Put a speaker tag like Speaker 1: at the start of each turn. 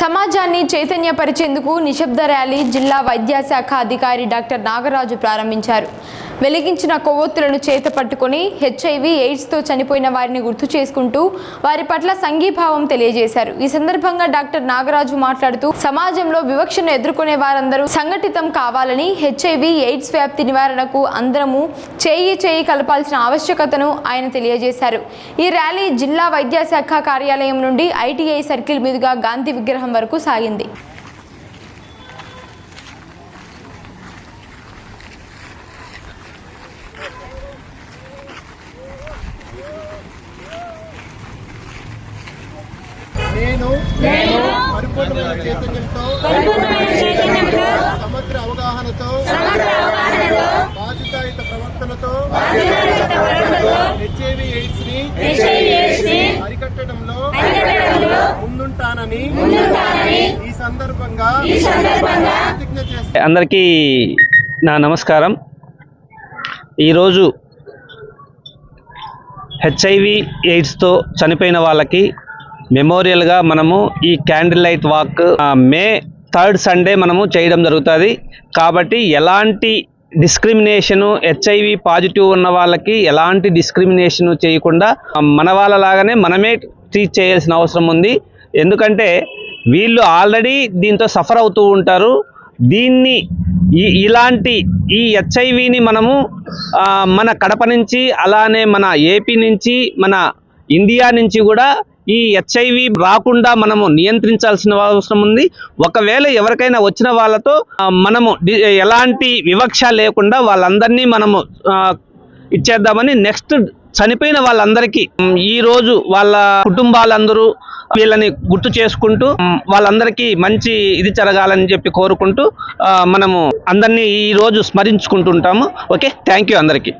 Speaker 1: సమాజాన్ని చైతన్యపరిచేందుకు నిశ్శబ్ద ర్యాలీ జిల్లా వైద్యశాఖ అధికారి డాక్టర్ నాగరాజు ప్రారంభించారు. వెలిగించిన కొవ్వొత్తులను చేత పట్టుకొని హెచ్ఐవి ఎయిడ్స్తో చనిపోయిన వారిని గుర్తు చేసుకుంటూ వారి పట్ల సంఘీభావం తెలియజేశారు. ఈ సందర్భంగా డాక్టర్ నాగరాజు మాట్లాడుతూ సమాజంలో వివక్షను ఎదుర్కొనే వారందరూ సంఘటితం కావాలని హెచ్ఐవి ఎయిడ్స్ వ్యాప్తి నివారణకు అందరము చేయి చేయి కలపాల్సిన ఆవశ్యకతను ఆయన తెలియజేశారు. ఈ ర్యాలీ జిల్లా వైద్యశాఖ కార్యాలయం నుండి ఐటీఐ సర్కిల్ మీదుగా గాంధీ విగ్రహం వరకు సాగింది.
Speaker 2: నేను పరిపూర్ణమైన చైతన్యంతో సమగ్ర అవగాహనతో బాధ్యతాయుత ప్రవర్తనతో హెచ్ఐవి ఎయిడ్స్ని అరికట్టడంలో ముందుంటానని ఈ సందర్భంగా ప్రతిజ్ఞ చేస్తాను
Speaker 3: అందరికీ నా నమస్కారం. ఈరోజు హెచ్ఐవి ఎయిడ్స్తో చనిపోయిన వాళ్ళకి మెమోరియల్గా మనము ఈ candle light walk May third Sunday మనము చేయడం జరుగుతుంది. కాబట్టి ఎలాంటి డిస్క్రిమినేషను హెచ్ఐవి పాజిటివ్ ఉన్న వాళ్ళకి ఎలాంటి డిస్క్రిమినేషను చేయకుండా మన వాళ్ళలాగానే మనమే ట్రీట్ చేయాల్సిన అవసరం ఉంది. ఎందుకంటే వీళ్ళు ఆల్రెడీ దీంతో సఫర్ అవుతూ ఉంటారు. దీన్ని ఈ ఇలాంటి ఈ హెచ్ఐవిని మనము మన కడప నుంచి అలానే మన ఏపీ నుంచి మన ఇండియా నుంచి కూడా ఈ హెచ్ఐవి రాకుండా మనము నియంత్రించాల్సిన అవసరం ఉంది. ఒకవేళ ఎవరికైనా వచ్చిన వాళ్ళతో మనము ఎలాంటి వివక్ష లేకుండా వాళ్ళందరినీ మనము ఇచ్చేద్దామని నెక్స్ట్ చనిపోయిన వాళ్ళందరికీ ఈరోజు వాళ్ళ కుటుంబాలందరూ వీళ్ళని గుర్తు చేసుకుంటూ వాళ్ళందరికీ మంచి ఇది జరగాలని చెప్పి కోరుకుంటూ మనము అందరినీ ఈ రోజు స్మరించుకుంటుంటాము. ఓకే? థ్యాంక్ యూ అందరికీ.